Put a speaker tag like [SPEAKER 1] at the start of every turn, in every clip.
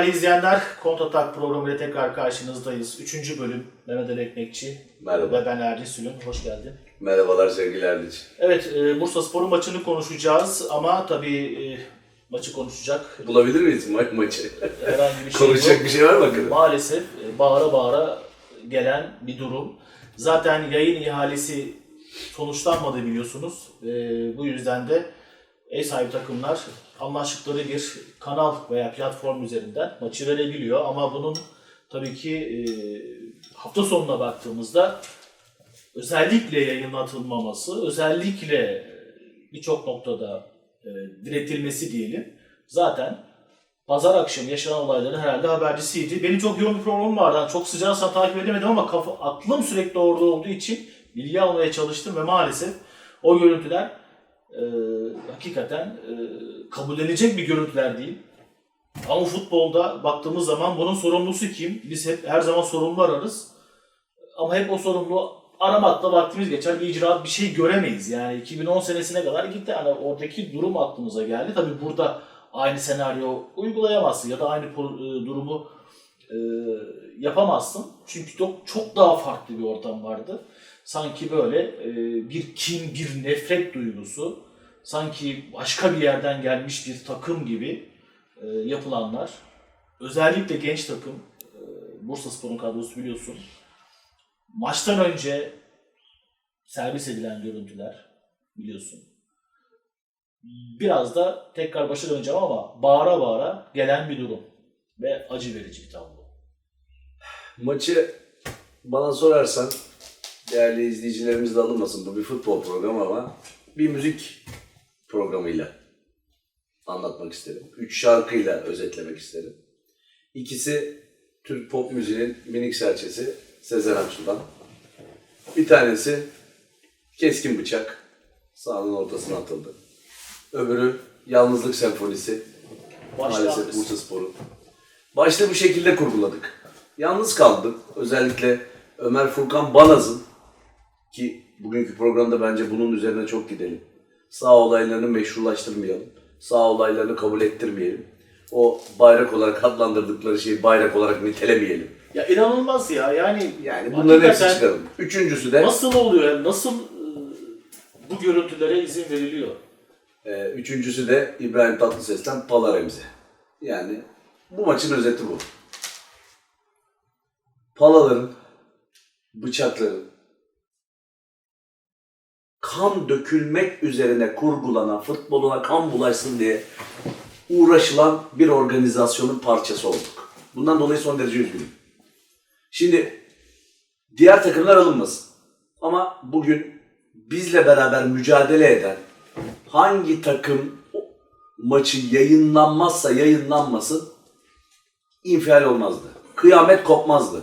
[SPEAKER 1] Değerli izleyenler. Kontratak programıyla tekrar karşınızdayız. Üçüncü bölüm Mehmet Ali Ekmekçi
[SPEAKER 2] Merhaba.
[SPEAKER 1] ve ben Erci Sülün. Hoş geldin.
[SPEAKER 2] Merhabalar sevgili Erdiç.
[SPEAKER 1] Evet, e, Bursa Spor'un maçını konuşacağız ama tabii e, maçı konuşacak
[SPEAKER 2] Bulabilir miyiz ma- maçı?
[SPEAKER 1] herhangi bir şey
[SPEAKER 2] Konuşacak
[SPEAKER 1] yok.
[SPEAKER 2] bir şey var mı bakın?
[SPEAKER 1] Maalesef e, bağıra bağıra gelen bir durum. Zaten yayın ihalesi sonuçlanmadı biliyorsunuz. E, bu yüzden de ev sahibi takımlar anlaştıkları bir kanal veya platform üzerinden maçı verebiliyor. Ama bunun tabii ki e, hafta sonuna baktığımızda özellikle yayınlatılmaması, özellikle birçok noktada e, diretilmesi diyelim. Zaten pazar akşamı yaşanan olayların herhalde habercisiydi. Benim çok yoğun bir programım vardı. Çok sıcağı takip edemedim ama kafa, aklım sürekli orada olduğu için bilgi almaya çalıştım ve maalesef o görüntüler e, hakikaten e, kabullenilecek bir görüntüler değil. Ama futbolda baktığımız zaman bunun sorumlusu kim? Biz hep her zaman sorumlu ararız. Ama hep o sorumlu aramakla vaktimiz geçer. Bir icraat bir şey göremeyiz. Yani 2010 senesine kadar gitti. Yani oradaki durum aklımıza geldi. Tabii burada aynı senaryo uygulayamazsın ya da aynı e, durumu e, yapamazsın. Çünkü çok, çok daha farklı bir ortam vardı. Sanki böyle e, bir kin, bir nefret duygusu, sanki başka bir yerden gelmiş bir takım gibi e, yapılanlar. Özellikle genç takım, e, Bursa Spor'un kadrosu biliyorsun. Maçtan önce servis edilen görüntüler biliyorsun. Biraz da tekrar başa döneceğim ama bağıra bağıra gelen bir durum ve acı verici bir tablo.
[SPEAKER 2] Maçı bana sorarsan değerli izleyicilerimiz de alınmasın bu bir futbol programı ama bir müzik programıyla anlatmak isterim. Üç şarkıyla özetlemek isterim. İkisi Türk pop müziğinin minik serçesi Sezen Aksu'dan. Bir tanesi Keskin Bıçak sahanın ortasına atıldı. Öbürü Yalnızlık Senfonisi Maalesef
[SPEAKER 1] Başlangıç.
[SPEAKER 2] Bursa Spor'u. Başta bu şekilde kurguladık. Yalnız kaldım. Özellikle Ömer Furkan Banaz'ın ki bugünkü programda bence bunun üzerine çok gidelim. Sağ olaylarını meşrulaştırmayalım. Sağ olaylarını kabul ettirmeyelim. O bayrak olarak adlandırdıkları şeyi bayrak olarak nitelemeyelim.
[SPEAKER 1] Ya inanılmaz ya yani.
[SPEAKER 2] Yani bunların
[SPEAKER 1] hakikaten
[SPEAKER 2] çıkaralım. Üçüncüsü de
[SPEAKER 1] Nasıl oluyor? yani Nasıl e, bu görüntülere izin veriliyor?
[SPEAKER 2] e, üçüncüsü de İbrahim Tatlıses'ten Pala Remzi. Yani bu maçın özeti bu. Palaların, bıçakların, kan dökülmek üzerine kurgulanan, futboluna kan bulaşsın diye uğraşılan bir organizasyonun parçası olduk. Bundan dolayı son derece üzgünüm. Şimdi diğer takımlar alınmasın. Ama bugün bizle beraber mücadele eden hangi takım maçı yayınlanmazsa yayınlanmasın infial olmazdı. Kıyamet kopmazdı.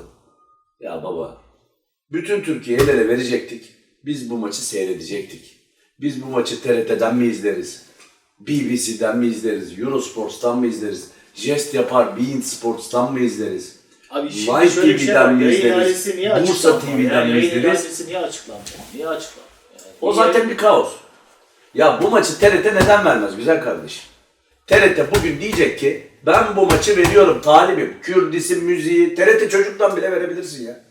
[SPEAKER 2] Ya baba, bütün Türkiye el ele verecektik. Biz bu maçı seyredecektik. Biz bu maçı TRT'den mi izleriz? BBC'den mi izleriz? Eurosports'tan mı izleriz? Jest yapar Bein Sports'tan mı izleriz?
[SPEAKER 1] Abi
[SPEAKER 2] Live
[SPEAKER 1] şöyle bir şey
[SPEAKER 2] TV'den
[SPEAKER 1] var.
[SPEAKER 2] mi
[SPEAKER 1] Yayın
[SPEAKER 2] izleriz?
[SPEAKER 1] ihalesi niye
[SPEAKER 2] Bursa
[SPEAKER 1] açıklanmıyor?
[SPEAKER 2] TV'den mi
[SPEAKER 1] yayın
[SPEAKER 2] izleriz?
[SPEAKER 1] ihalesi niye açıklanmıyor? Niye açıklanmıyor? Yani
[SPEAKER 2] O zaten bir kaos. Ya bu maçı TRT neden vermez güzel kardeşim? TRT bugün diyecek ki ben bu maçı veriyorum talibim. Kürdisi, müziği, TRT çocuktan bile verebilirsin ya.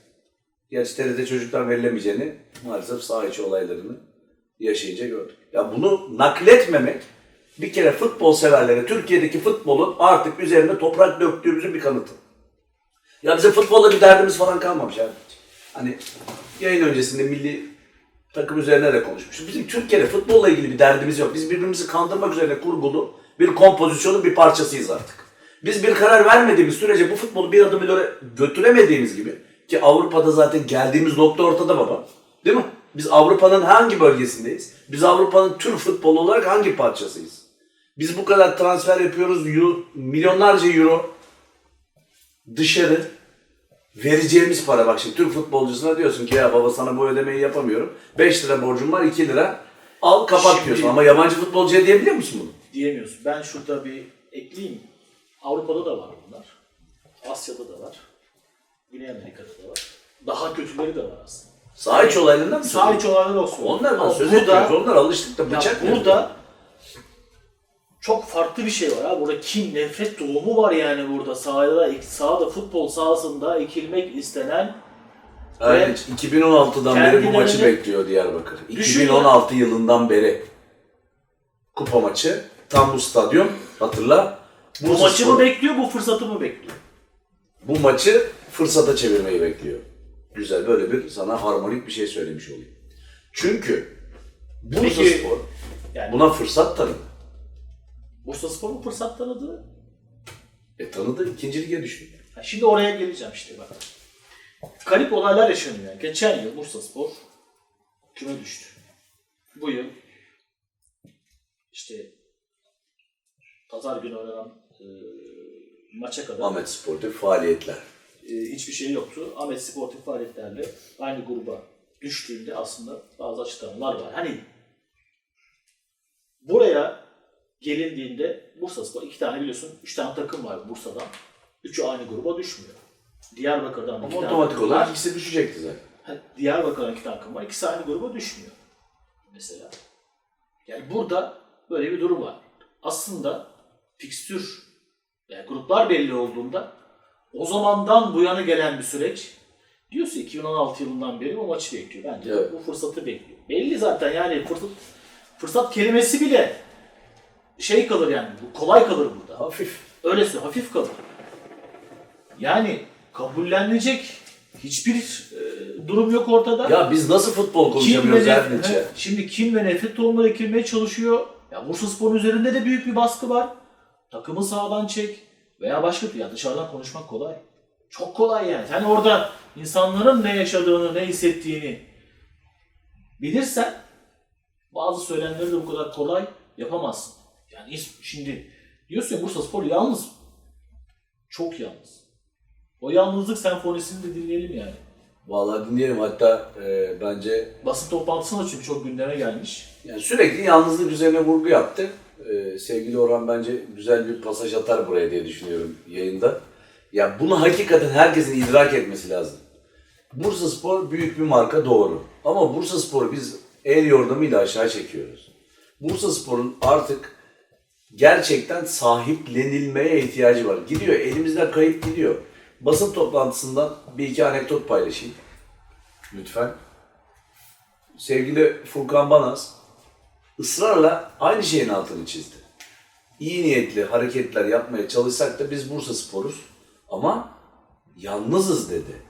[SPEAKER 2] Gerçi TRT çocuktan verilemeyeceğini maalesef saha içi olaylarını yaşayınca gördük. Ya bunu nakletmemek bir kere futbol severlere Türkiye'deki futbolun artık üzerine toprak döktüğümüzün bir kanıtı. Ya bize futbolla bir derdimiz falan kalmamış abi. Hani yayın öncesinde milli takım üzerine de konuşmuşuz. Bizim Türkiye'de futbolla ilgili bir derdimiz yok. Biz birbirimizi kandırmak üzerine kurgulu bir kompozisyonun bir parçasıyız artık. Biz bir karar vermediğimiz sürece bu futbolu bir adım ileri götüremediğimiz gibi ki Avrupa'da zaten geldiğimiz nokta ortada baba. Değil mi? Biz Avrupa'nın hangi bölgesindeyiz? Biz Avrupa'nın tüm futbolu olarak hangi parçasıyız? Biz bu kadar transfer yapıyoruz, euro, milyonlarca euro dışarı vereceğimiz para bak şimdi Türk futbolcusuna diyorsun ki ya baba sana bu ödemeyi yapamıyorum. 5 lira borcum var 2 lira al kapat
[SPEAKER 1] Şimdi-
[SPEAKER 2] diyorsun ama yabancı futbolcuya diyebiliyor musun bunu?
[SPEAKER 1] diyemiyorsun. Ben şurada bir ekleyeyim. Avrupa'da da var bunlar. Asya'da da var. Güney Amerika'da da var. Daha kötüleri de var aslında.
[SPEAKER 2] Saha içi olaylarından mı?
[SPEAKER 1] Sağ iç olaylar olsun.
[SPEAKER 2] Onlardan
[SPEAKER 1] Ama
[SPEAKER 2] söz etmiyoruz. Onlar alıştık da
[SPEAKER 1] Ya
[SPEAKER 2] bıçak ne?
[SPEAKER 1] burada çok farklı bir şey var ha. Burada kin, nefret tohumu var yani burada. Sahada, sahada futbol sahasında ekilmek istenen
[SPEAKER 2] Aynen. 2016'dan beri bu maçı bekliyor Diyarbakır.
[SPEAKER 1] Düşün ya.
[SPEAKER 2] 2016 yılından beri. Kupa maçı. Tam bu stadyum. Hatırla.
[SPEAKER 1] bu
[SPEAKER 2] Bursa
[SPEAKER 1] maçı mı bekliyor, bu fırsatı mı bekliyor?
[SPEAKER 2] bu maçı fırsata çevirmeyi bekliyor. Güzel böyle bir sana harmonik bir şey söylemiş olayım. Çünkü Bursa
[SPEAKER 1] Peki-
[SPEAKER 2] Spor
[SPEAKER 1] Yani
[SPEAKER 2] buna fırsat tanıdı.
[SPEAKER 1] Bursa Spor mu fırsat tanıdı?
[SPEAKER 2] E tanıdı ikinci lige düştü.
[SPEAKER 1] Ha, Şimdi oraya geleceğim işte bak. Garip olaylar yaşanıyor. yani. Geçen yıl Bursa Spor küme düştü. Bu yıl işte pazar günü oynanan e, maça kadar
[SPEAKER 2] Ahmet Spor'da faaliyetler.
[SPEAKER 1] E, hiçbir şey yoktu. Ahmet Sportif faaliyetlerle aynı gruba düştüğünde aslında bazı açıklamalar var. Hani buraya gelindiğinde Bursa Spor iki tane biliyorsun, üç tane takım var Bursa'dan. Üçü aynı gruba düşmüyor. Diyarbakır'dan
[SPEAKER 2] Ama
[SPEAKER 1] iki tane
[SPEAKER 2] otomatik
[SPEAKER 1] takım
[SPEAKER 2] olarak ikisi düşecekti zaten.
[SPEAKER 1] Diyarbakır'dan iki tane takım var. İkisi aynı gruba düşmüyor. Mesela. Yani burada böyle bir durum var. Aslında fikstür, yani gruplar belli olduğunda o zamandan bu yana gelen bir süreç diyorsa 2016 yılından beri bu maçı bekliyor. Bence
[SPEAKER 2] Evet.
[SPEAKER 1] bu fırsatı bekliyor. Belli zaten yani fırsat, fırsat kelimesi bile şey kalır yani bu kolay kalır burada.
[SPEAKER 2] Hafif.
[SPEAKER 1] Öylesi hafif kalır. Yani kabullenilecek hiçbir e, durum yok ortada.
[SPEAKER 2] Ya biz nasıl futbol konuşamıyoruz
[SPEAKER 1] nef-
[SPEAKER 2] Erdinç'e?
[SPEAKER 1] he, Şimdi kim ve nefret tohumları ekilmeye çalışıyor. Ya Bursa Spor'un üzerinde de büyük bir baskı var. Takımı sağdan çek veya başka bir ya dışarıdan konuşmak kolay. Çok kolay yani. Sen orada insanların ne yaşadığını, ne hissettiğini bilirsen bazı söylemleri de bu kadar kolay yapamazsın. Yani şimdi diyorsun ya Bursa Spor yalnız. Çok yalnız. O yalnızlık senfonisini de dinleyelim yani.
[SPEAKER 2] Vallahi dinleyelim hatta e, bence
[SPEAKER 1] Basın toplantısında çünkü çok gündeme gelmiş.
[SPEAKER 2] yani sürekli yalnızlık üzerine vurgu yaptı. E, sevgili Orhan bence güzel bir pasaj atar buraya diye düşünüyorum yayında. Ya bunu hakikaten herkesin idrak etmesi lazım. Bursa Spor büyük bir marka doğru. Ama Bursa Spor'u biz el yordamıyla aşağı çekiyoruz. Bursa Spor'un artık gerçekten sahiplenilmeye ihtiyacı var. Gidiyor, elimizden kayıp gidiyor. Basın toplantısından bir iki anekdot paylaşayım. Lütfen. Sevgili Furkan Banaz ısrarla aynı şeyin altını çizdi. İyi niyetli hareketler yapmaya çalışsak da biz Bursa Spor'uz ama yalnızız dedi.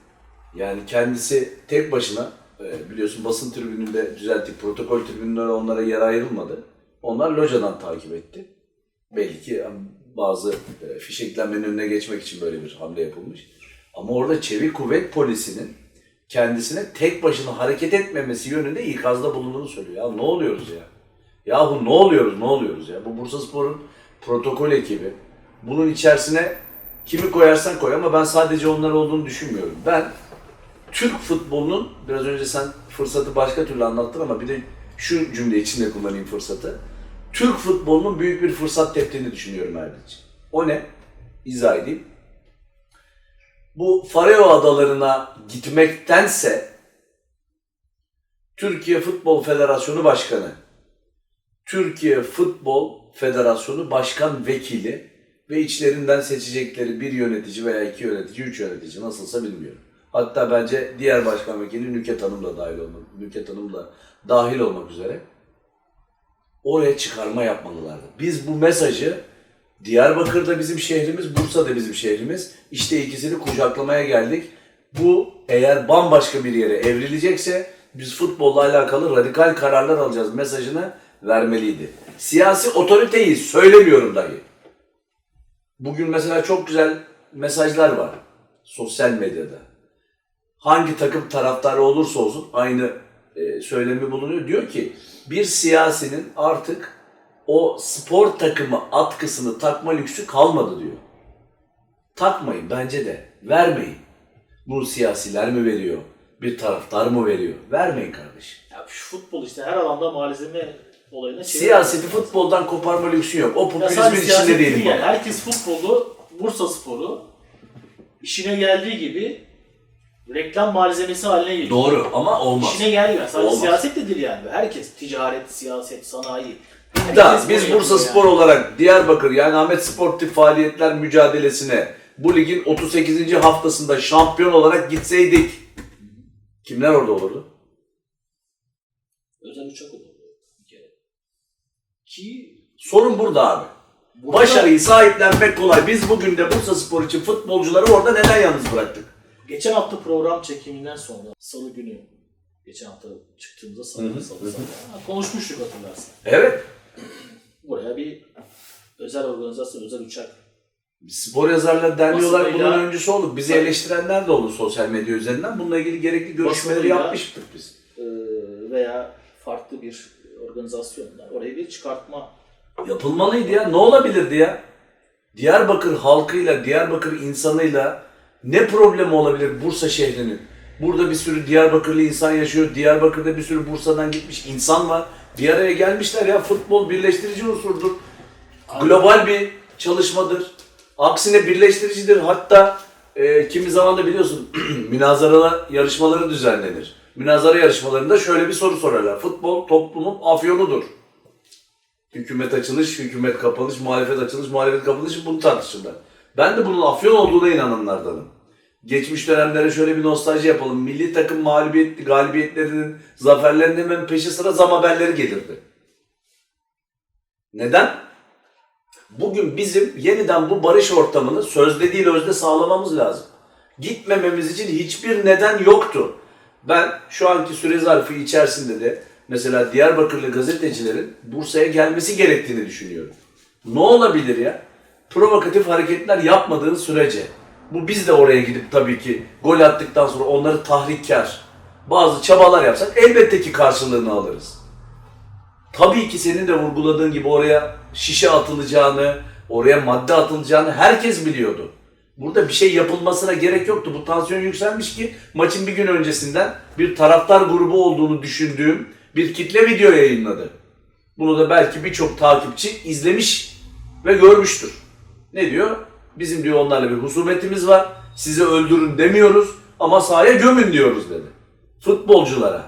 [SPEAKER 2] Yani kendisi tek başına e, biliyorsun basın tribününde düzelttik. Protokol tribününde onlara yer ayrılmadı. Onlar locadan takip etti. Belli ki yani bazı e, fişeklenmenin önüne geçmek için böyle bir hamle yapılmış. Ama orada çevik kuvvet polisinin kendisine tek başına hareket etmemesi yönünde ikazda bulunduğunu söylüyor. Ya ne oluyoruz ya? Yahu ne oluyoruz, ne oluyoruz ya? Bu Bursa Spor'un protokol ekibi. Bunun içerisine kimi koyarsan koy ama ben sadece onlar olduğunu düşünmüyorum. Ben Türk futbolunun, biraz önce sen fırsatı başka türlü anlattın ama bir de şu cümle içinde kullanayım fırsatı. Türk futbolunun büyük bir fırsat teptiğini düşünüyorum Erdinç. O ne? İzah edeyim. Bu Faroe Adalarına gitmektense Türkiye Futbol Federasyonu Başkanı, Türkiye Futbol Federasyonu Başkan Vekili ve içlerinden seçecekleri bir yönetici veya iki yönetici, üç yönetici nasılsa bilmiyorum. Hatta bence diğer başkan vekili Nüket Hanım da dahil olmak, Nüket Hanım da dahil olmak üzere oraya çıkarma yapmalılardı. Biz bu mesajı Diyarbakır'da bizim şehrimiz, Bursa'da bizim şehrimiz. İşte ikisini kucaklamaya geldik. Bu eğer bambaşka bir yere evrilecekse biz futbolla alakalı radikal kararlar alacağız mesajını vermeliydi. Siyasi otoriteyi söylemiyorum dahi. Bugün mesela çok güzel mesajlar var sosyal medyada. Hangi takım taraftarı olursa olsun aynı e, söylemi bulunuyor. Diyor ki bir siyasinin artık o spor takımı atkısını takma lüksü kalmadı diyor. Takmayın bence de. Vermeyin. Bunu siyasiler mi veriyor? Bir taraftar mı veriyor? Vermeyin kardeşim.
[SPEAKER 1] Ya şu futbol işte her alanda malzeme olayına çeviriyor.
[SPEAKER 2] Siyaseti futboldan koparma lüksü yok. O popülizmin içinde değilim.
[SPEAKER 1] değil yani. Herkes futbolu, Bursa Sporu işine geldiği gibi reklam malzemesi haline geliyor.
[SPEAKER 2] Doğru ama olmaz.
[SPEAKER 1] İşine gelmiyor. Sadece
[SPEAKER 2] Olmaz.
[SPEAKER 1] siyaset de değil yani. Herkes ticaret, siyaset, sanayi. Herkes
[SPEAKER 2] Biz
[SPEAKER 1] bunu
[SPEAKER 2] Bursa
[SPEAKER 1] yapıyor
[SPEAKER 2] Spor olarak Diyarbakır yani Ahmet Sportif Faaliyetler mücadelesine bu ligin 38. haftasında şampiyon olarak gitseydik kimler orada olurdu?
[SPEAKER 1] Özel uçak olur bir kere. Ki
[SPEAKER 2] Sorun burada abi.
[SPEAKER 1] burada
[SPEAKER 2] Başarıyı sahiplenmek kolay. Biz bugün de Bursa Spor için futbolcuları orada neden yalnız bıraktık?
[SPEAKER 1] Geçen hafta program çekiminden sonra salı günü geçen hafta çıktığımızda salı salı salı Ha, konuşmuştuk hatırlarsın.
[SPEAKER 2] Evet.
[SPEAKER 1] Buraya bir özel organizasyon, özel uçak
[SPEAKER 2] Spor Yazarlar Derneği olarak bunun öncüsü olduk. Bizi
[SPEAKER 1] Tabii.
[SPEAKER 2] eleştirenler de oldu sosyal medya üzerinden. Bununla ilgili gerekli görüşmeleri
[SPEAKER 1] Basınıyla-
[SPEAKER 2] yapmıştık biz.
[SPEAKER 1] e, veya farklı bir organizasyonla oraya bir çıkartma
[SPEAKER 2] Yapılmalıydı ya. Ne olabilirdi ya? Diyarbakır halkıyla, Diyarbakır insanıyla ne problemi olabilir Bursa şehrinin? Burada bir sürü Diyarbakırlı insan yaşıyor. Diyarbakır'da bir sürü Bursa'dan gitmiş insan var. Bir araya gelmişler ya. Futbol birleştirici unsurdur. Global bir çalışmadır. Aksine birleştiricidir. Hatta e, kimi zaman da biliyorsun münazara yarışmaları düzenlenir. Münazara yarışmalarında şöyle bir soru sorarlar. Futbol toplumun afyonudur. Hükümet açılış, hükümet kapanış, muhalefet açılış, muhalefet kapanış bunu tartışırlar. Ben de bunun afyon olduğuna inananlardanım. Geçmiş dönemlere şöyle bir nostalji yapalım. Milli takım mağlubiyet, galibiyetlerinin, zaferlerinin hemen peşi sıra zam haberleri gelirdi. Neden? Bugün bizim yeniden bu barış ortamını sözde değil özde sağlamamız lazım. Gitmememiz için hiçbir neden yoktu. Ben şu anki süre zarfı içerisinde de mesela Diyarbakırlı gazetecilerin Bursa'ya gelmesi gerektiğini düşünüyorum. Ne olabilir ya? Provokatif hareketler yapmadığın sürece. Bu biz de oraya gidip tabii ki gol attıktan sonra onları tahrikkar bazı çabalar yapsak elbette ki karşılığını alırız. Tabii ki senin de vurguladığın gibi oraya şişe atılacağını, oraya madde atılacağını herkes biliyordu. Burada bir şey yapılmasına gerek yoktu. Bu tansiyon yükselmiş ki maçın bir gün öncesinden bir taraftar grubu olduğunu düşündüğüm bir kitle video yayınladı. Bunu da belki birçok takipçi izlemiş ve görmüştür. Ne diyor? Bizim diyor onlarla bir husumetimiz var. Sizi öldürün demiyoruz ama sahaya gömün diyoruz dedi. Futbolculara.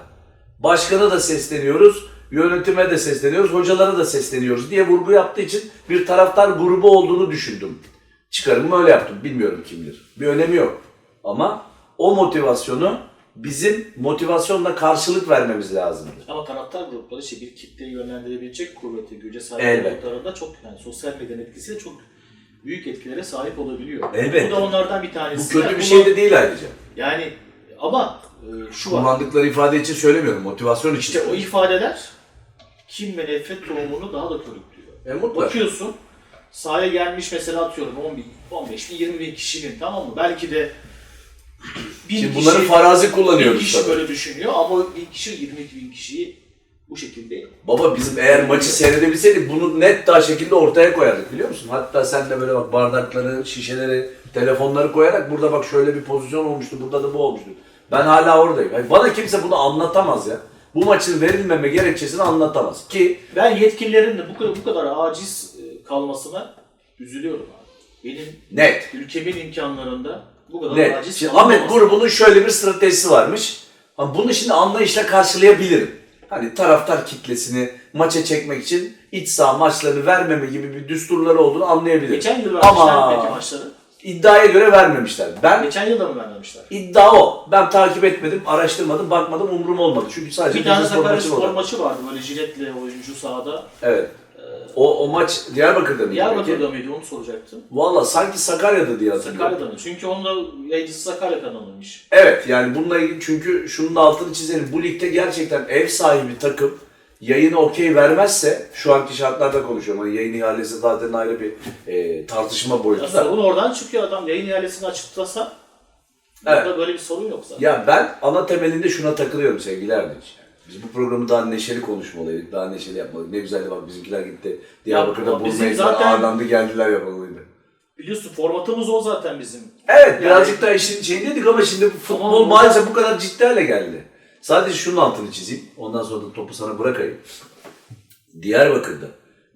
[SPEAKER 2] Başkana da sesleniyoruz, yönetime de sesleniyoruz, hocalara da sesleniyoruz diye vurgu yaptığı için bir taraftar grubu olduğunu düşündüm. Çıkarımı öyle yaptım. Bilmiyorum kimdir. Bir önemi yok. Ama o motivasyonu bizim motivasyonla karşılık vermemiz lazımdı.
[SPEAKER 1] ama taraftar grupları işte bir kitleyi yönlendirebilecek kuvvete, güce sahip
[SPEAKER 2] Elbette.
[SPEAKER 1] olduklarında çok yani sosyal medyanın etkisiyle çok büyük etkilere sahip olabiliyor.
[SPEAKER 2] Elbette.
[SPEAKER 1] Bu da onlardan bir
[SPEAKER 2] Bu
[SPEAKER 1] tanesi.
[SPEAKER 2] kötü
[SPEAKER 1] Yani
[SPEAKER 2] bir şey de değil ayrıca.
[SPEAKER 1] Yani ama e, şu var.
[SPEAKER 2] Kullandıkları ifade için söylemiyorum. Motivasyon için.
[SPEAKER 1] İşte o ifadeler kim ve nefret tohumunu daha da körüklüyor.
[SPEAKER 2] E, mutlaka.
[SPEAKER 1] Bakıyorsun sahaya gelmiş mesela atıyorum 10 bin, 15 bin, 20 bin kişinin tamam mı? Belki de bin
[SPEAKER 2] Şimdi
[SPEAKER 1] kişi,
[SPEAKER 2] bunları farazi
[SPEAKER 1] bin
[SPEAKER 2] kullanıyoruz
[SPEAKER 1] kişi
[SPEAKER 2] tabii.
[SPEAKER 1] böyle düşünüyor ama bin kişi 20 bin kişiyi bu şekilde
[SPEAKER 2] Baba bizim eğer maçı seyredebilseydik bunu net daha şekilde ortaya koyardık biliyor musun? Hatta sen de böyle bak bardakları, şişeleri, telefonları koyarak burada bak şöyle bir pozisyon olmuştu, burada da bu olmuştu. Ben hala oradayım. Yani bana kimse bunu anlatamaz ya. Bu maçın verilmeme gerekçesini anlatamaz. Ki
[SPEAKER 1] ben yetkililerin de bu kadar, bu kadar aciz e, kalmasına üzülüyorum abi. Benim
[SPEAKER 2] net.
[SPEAKER 1] ülkemin imkanlarında bu kadar
[SPEAKER 2] Net.
[SPEAKER 1] aciz
[SPEAKER 2] Şimdi
[SPEAKER 1] kalmaması.
[SPEAKER 2] Ahmet grubunun şöyle bir stratejisi varmış. Bunu şimdi anlayışla karşılayabilirim. Hani taraftar kitlesini maça çekmek için iç saha maçlarını vermeme gibi bir düsturları olduğunu anlayabilirim.
[SPEAKER 1] Geçen yıl vermişler mi
[SPEAKER 2] Ama
[SPEAKER 1] peki maçları?
[SPEAKER 2] iddiaya göre vermemişler. Ben
[SPEAKER 1] Geçen yıl da mı vermemişler?
[SPEAKER 2] iddia o. Ben takip etmedim, araştırmadım, bakmadım, umrum olmadı. Çünkü sadece
[SPEAKER 1] Bir tane Sakarya
[SPEAKER 2] maçı
[SPEAKER 1] Spor
[SPEAKER 2] oldu.
[SPEAKER 1] maçı vardı böyle jiletle oyuncu sahada.
[SPEAKER 2] Evet. O, o maç Diyarbakır'da mıydı? peki?
[SPEAKER 1] Diyarbakır'da mıydı onu soracaktım.
[SPEAKER 2] Valla sanki Sakarya'da diye hatırlıyorum.
[SPEAKER 1] Sakarya'da mı? Çünkü onun da yayıncısı Sakarya kanalıymış.
[SPEAKER 2] Evet yani bununla ilgili çünkü şunun da altını çizelim. Bu ligde gerçekten ev sahibi takım yayını okey vermezse şu anki şartlarda konuşuyorum. Hani yayın ihalesi zaten ayrı bir e, tartışma
[SPEAKER 1] Ya
[SPEAKER 2] boyutu da.
[SPEAKER 1] sorun oradan çıkıyor adam yayın ihalesini açıklasa.
[SPEAKER 2] Evet.
[SPEAKER 1] Burada böyle bir sorun yok zaten.
[SPEAKER 2] Ya ben ana temelinde şuna takılıyorum sevgili Erdinç. Biz bu programı daha neşeli konuşmalıydık, daha neşeli yapmalıydık. Ne güzeldi bak bizimkiler gitti. Diyarbakır'da bulmayızlar,
[SPEAKER 1] zaten-
[SPEAKER 2] ağırlandı geldiler yapmalıydı.
[SPEAKER 1] Biliyorsun formatımız o zaten bizim.
[SPEAKER 2] Evet birazcık da işin şeyindeydik ama şimdi bu futbol
[SPEAKER 1] Ama-
[SPEAKER 2] maalesef bu kadar ciddi hale geldi. Sadece şunun altını çizeyim. Ondan sonra da topu sana bırakayım. Diyarbakır'da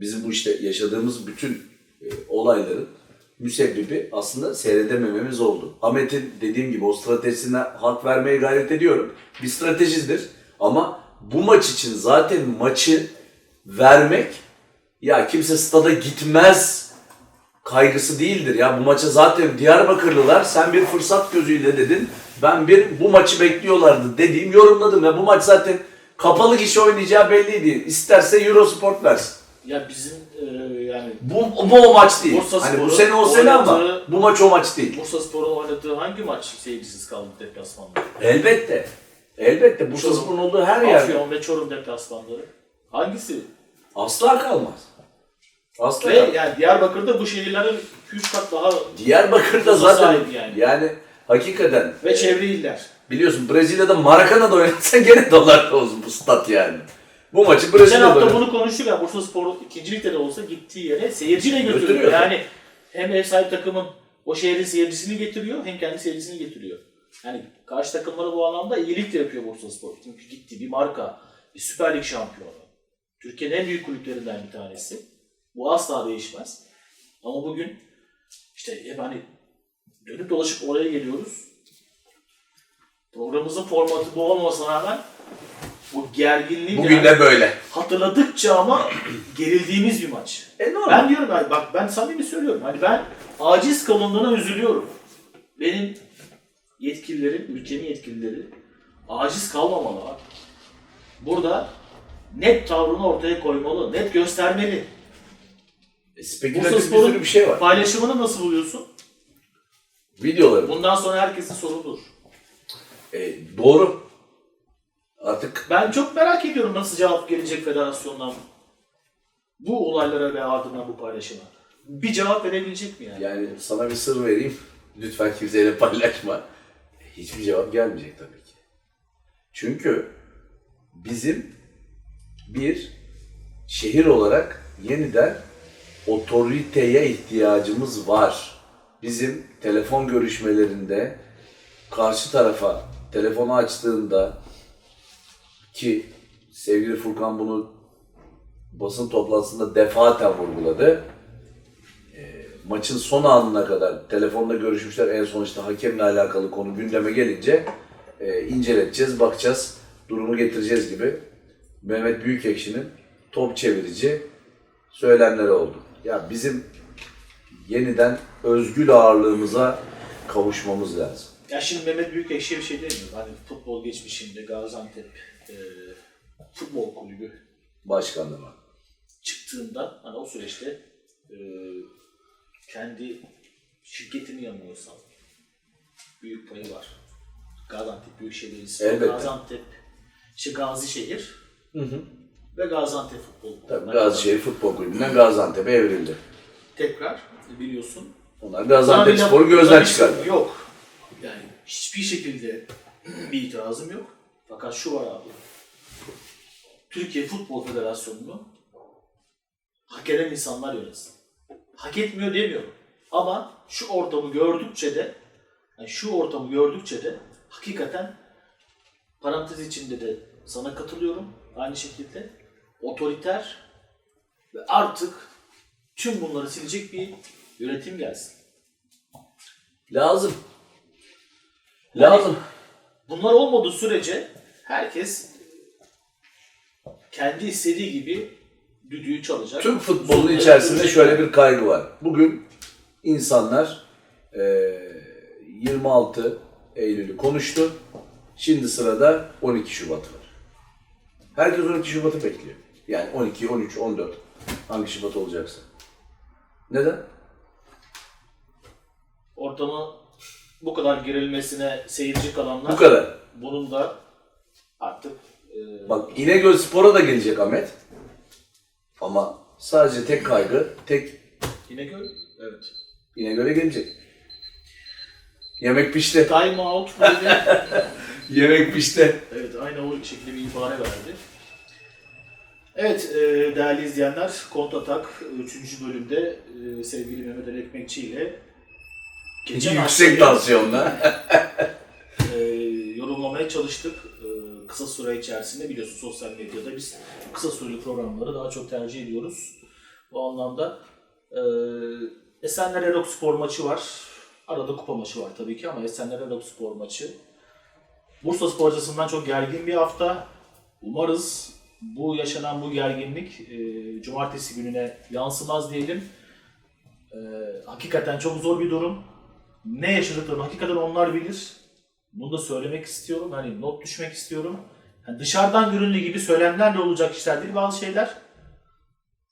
[SPEAKER 2] bizim bu işte yaşadığımız bütün e, olayların müsebbibi aslında seyredemememiz oldu. Ahmet'in dediğim gibi o stratejisine hak vermeye gayret ediyorum. Bir stratejidir ama bu maç için zaten maçı vermek ya kimse stada gitmez kaygısı değildir ya. Bu maça zaten Diyarbakırlılar sen bir fırsat gözüyle dedin. Ben bir bu maçı bekliyorlardı dediğim yorumladım ve bu maç zaten kapalı kişi oynayacağı belliydi. İsterse Eurosport versin.
[SPEAKER 1] Ya bizim e, yani
[SPEAKER 2] Bu, bu o maç değil.
[SPEAKER 1] Bursa
[SPEAKER 2] hani bu sene o sene ama bu maç o maç değil.
[SPEAKER 1] Bursa Spor'un oynadığı hangi maç seyircisiz kaldı deplasmanda?
[SPEAKER 2] Elbette. Elbette. Bursa
[SPEAKER 1] Çorum,
[SPEAKER 2] Spor'un olduğu her yerde.
[SPEAKER 1] Afyon ve Çorum deplasmanları. Hangisi?
[SPEAKER 2] Asla kalmaz. Asla
[SPEAKER 1] Ve
[SPEAKER 2] kalmaz.
[SPEAKER 1] yani Diyarbakır'da bu şehirlerin 3 kat daha
[SPEAKER 2] Diyarbakır'da zaten yani.
[SPEAKER 1] yani.
[SPEAKER 2] hakikaten
[SPEAKER 1] ve çevre iller.
[SPEAKER 2] biliyorsun Brezilya'da Maracana'da oynatsan gene dolar olsun bu stat yani. Bu maçı
[SPEAKER 1] Geçen
[SPEAKER 2] Brezilya'da
[SPEAKER 1] hafta
[SPEAKER 2] oynat.
[SPEAKER 1] bunu konuştuk ya Bursa Spor ikinci ligde de olsa gittiği yere seyirciyle götürüyor.
[SPEAKER 2] Götürüyor.
[SPEAKER 1] Yani hem ev sahibi takımın o şehrin seyircisini getiriyor hem kendi seyircisini getiriyor. Yani karşı takımlara bu anlamda iyilik de yapıyor Bursa Spor. Çünkü gitti bir marka, bir Süper Lig şampiyonu. Türkiye'nin en büyük kulüplerinden bir tanesi. Bu asla değişmez. Ama bugün işte hep hani dönüp dolaşıp oraya geliyoruz. Programımızın formatı bu olmamasına rağmen bu gerginliği
[SPEAKER 2] Bugün
[SPEAKER 1] yani-
[SPEAKER 2] de böyle.
[SPEAKER 1] hatırladıkça ama gerildiğimiz bir maç.
[SPEAKER 2] E normal.
[SPEAKER 1] Ben diyorum yani bak ben samimi söylüyorum. Hani ben aciz kalındığına üzülüyorum. Benim yetkililerim, ülkenin yetkilileri aciz kalmamalı abi. Burada net tavrını ortaya koymalı, net göstermeli.
[SPEAKER 2] E,
[SPEAKER 1] Bursa
[SPEAKER 2] spekülatif bir
[SPEAKER 1] Spor'un
[SPEAKER 2] bir şey var.
[SPEAKER 1] paylaşımını nasıl buluyorsun?
[SPEAKER 2] Videoları.
[SPEAKER 1] Bundan sonra herkesin sorudur.
[SPEAKER 2] E, doğru. Artık
[SPEAKER 1] Ben çok merak ediyorum nasıl cevap gelecek federasyondan bu olaylara ve ardından bu paylaşıma. Bir cevap verebilecek mi yani?
[SPEAKER 2] yani sana bir sır vereyim. Lütfen kimseyle paylaşma. Hiçbir cevap gelmeyecek tabii ki. Çünkü bizim bir şehir olarak yeniden otoriteye ihtiyacımız var. Bizim telefon görüşmelerinde karşı tarafa telefonu açtığında ki sevgili Furkan bunu basın toplantısında defaten vurguladı. Maçın son anına kadar telefonda görüşmüşler. En son işte hakemle alakalı konu gündeme gelince e, inceleteceğiz, bakacağız, durumu getireceğiz gibi Mehmet Büyükekşi'nin top çevirici söylemleri oldu. Ya bizim yeniden özgül ağırlığımıza kavuşmamız lazım.
[SPEAKER 1] Ya şimdi Mehmet Büyükekşi'ye bir şey demiyorum. Hani futbol geçmişinde Gaziantep e, Futbol Kulübü
[SPEAKER 2] Başkanlığıma.
[SPEAKER 1] çıktığında hani o süreçte e, kendi şirketini yanılıyorsam büyük payı var. Gaziantep Büyükşehir Belediyesi,
[SPEAKER 2] Elbette.
[SPEAKER 1] Gaziantep, işte Gazişehir ve Gaziantep Futbol
[SPEAKER 2] Tabii
[SPEAKER 1] Kulübü.
[SPEAKER 2] Gazişehir Futbol Kulübü'nden Gaziantep'e evrildi.
[SPEAKER 1] Tekrar biliyorsun
[SPEAKER 2] Onlar Gaziantep Spor'u gözden çıkardı.
[SPEAKER 1] Yok. Yani hiçbir şekilde bir itirazım yok. Fakat şu var abi. Türkiye Futbol Federasyonu'nu hak eden insanlar yönetsin. Hak etmiyor demiyorum. Ama şu ortamı gördükçe de yani şu ortamı gördükçe de hakikaten parantez içinde de sana katılıyorum. Aynı şekilde otoriter ve artık tüm bunları silecek bir yönetim gelsin.
[SPEAKER 2] Lazım. Lazım.
[SPEAKER 1] Bunlar olmadığı sürece herkes kendi istediği gibi düdüğü çalacak.
[SPEAKER 2] Tüm futbolun içerisinde şöyle bir kaygı var. Bugün insanlar eee, 26 Eylül'ü konuştu. Şimdi sırada 12 Şubat var. Herkes 12 Şubat'ı bekliyor. Yani 12, 13, 14 hangi Şubat olacaksa. Neden?
[SPEAKER 1] Ortamı bu kadar gerilmesine seyirci kalanlar
[SPEAKER 2] Bu kadar.
[SPEAKER 1] bunun da artık e,
[SPEAKER 2] Bak İnegöl Spor'a da gelecek Ahmet. Ama sadece tek kaygı, tek
[SPEAKER 1] İnegöl evet.
[SPEAKER 2] İnegöl'e gelecek. Yemek pişti.
[SPEAKER 1] Time out dedi.
[SPEAKER 2] Yemek pişti.
[SPEAKER 1] evet aynı o şekilde bir ibare verdi. Evet e, değerli izleyenler Kontatak 3. bölümde e, sevgili Mehmet Ali Ekmekçi ile
[SPEAKER 2] Yüksek
[SPEAKER 1] haftayı-
[SPEAKER 2] tansiyonla.
[SPEAKER 1] e, yorumlamaya çalıştık. Kısa süre içerisinde biliyorsun sosyal medyada biz kısa süreli programları daha çok tercih ediyoruz. Bu anlamda e, Esenler Erok Spor maçı var. Arada kupa maçı var tabii ki ama Esenler Erok Spor maçı. Bursa Spor açısından çok gergin bir hafta. Umarız bu yaşanan bu gerginlik e, cumartesi gününe yansımaz diyelim. E, hakikaten çok zor bir durum. Ne yaşadıklarını hakikaten onlar bilir. Bunu da söylemek istiyorum. Hani not düşmek istiyorum. Yani dışarıdan göründüğü gibi söylemlerle olacak işler değil bazı şeyler.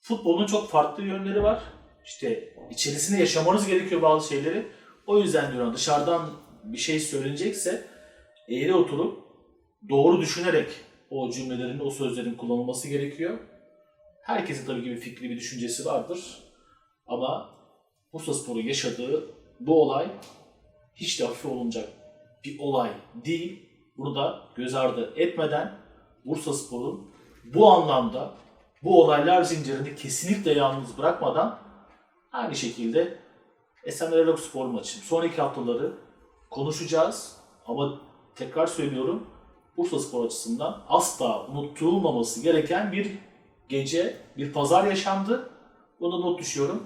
[SPEAKER 1] Futbolun çok farklı yönleri var. İşte içerisinde yaşamanız gerekiyor bazı şeyleri. O yüzden diyorum dışarıdan bir şey söylenecekse eğri oturup doğru düşünerek o cümlelerin, o sözlerin kullanılması gerekiyor. Herkesin tabii ki bir fikri, bir düşüncesi vardır. Ama Bursa Spor'un yaşadığı bu olay hiç de hafife olunacak bir olay değil. Bunu da göz ardı etmeden Bursa Spor'un bu anlamda bu olaylar zincirini kesinlikle yalnız bırakmadan aynı şekilde Esenler Erok Spor maçı sonraki haftaları konuşacağız. Ama tekrar söylüyorum Bursa Spor açısından asla unutulmaması gereken bir gece, bir pazar yaşandı. Bunu not düşüyorum.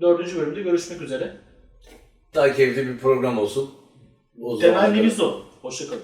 [SPEAKER 1] Dördüncü bölümde görüşmek üzere.
[SPEAKER 2] Daha keyifli bir program olsun. O
[SPEAKER 1] Temennimiz o. Hoşçakalın.